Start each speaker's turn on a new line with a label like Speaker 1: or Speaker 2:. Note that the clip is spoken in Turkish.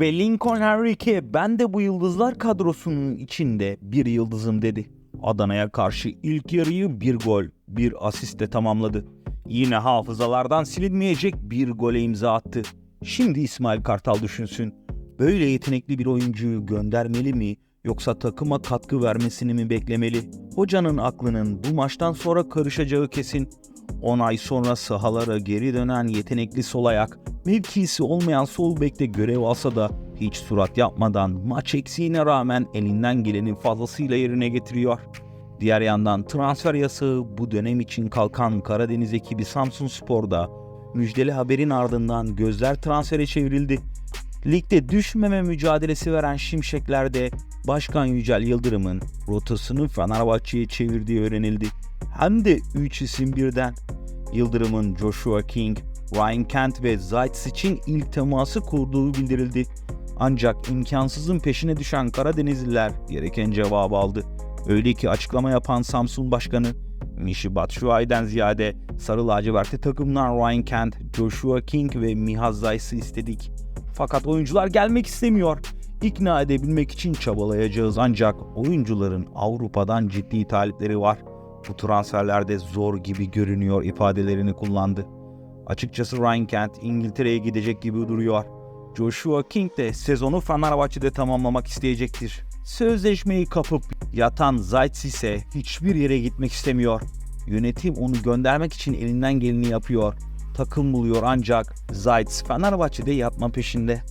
Speaker 1: Ve Lincoln Henrique ben de bu yıldızlar kadrosunun içinde bir yıldızım dedi. Adana'ya karşı ilk yarıyı bir gol, bir asistle tamamladı. Yine hafızalardan silinmeyecek bir gole imza attı. Şimdi İsmail Kartal düşünsün. Böyle yetenekli bir oyuncuyu göndermeli mi yoksa takıma katkı vermesini mi beklemeli? Hocanın aklının bu maçtan sonra karışacağı kesin. 10 ay sonra sahalara geri dönen yetenekli sol ayak, mevkisi olmayan sol bekte görev alsa da hiç surat yapmadan maç eksiğine rağmen elinden gelenin fazlasıyla yerine getiriyor. Diğer yandan transfer yasağı bu dönem için kalkan Karadeniz ekibi Samsun Spor'da müjdeli haberin ardından gözler transfere çevrildi. Ligde düşmeme mücadelesi veren Şimşekler'de Başkan Yücel Yıldırım'ın rotasını Fenerbahçe'ye çevirdiği öğrenildi. Hem de 3 isim birden. Yıldırım'ın Joshua King, Ryan Kent ve Zayt's için ilk teması kurduğu bildirildi. Ancak imkansızın peşine düşen Karadenizliler gereken cevabı aldı. Öyle ki açıklama yapan Samsun Başkanı Mişi Batshuayi'den ziyade Sarı Lacivertli takımdan Ryan Kent, Joshua King ve Mihaz Zayt'sı istedik. Fakat oyuncular gelmek istemiyor. İkna edebilmek için çabalayacağız ancak oyuncuların Avrupa'dan ciddi talipleri var. Bu transferlerde zor gibi görünüyor ifadelerini kullandı. Açıkçası Ryan Kent İngiltere'ye gidecek gibi duruyor. Joshua King de sezonu Fenerbahçe'de tamamlamak isteyecektir. Sözleşmeyi kapıp yatan Zayt ise hiçbir yere gitmek istemiyor. Yönetim onu göndermek için elinden geleni yapıyor. Takım buluyor ancak Zayt Fenerbahçe'de yatma peşinde.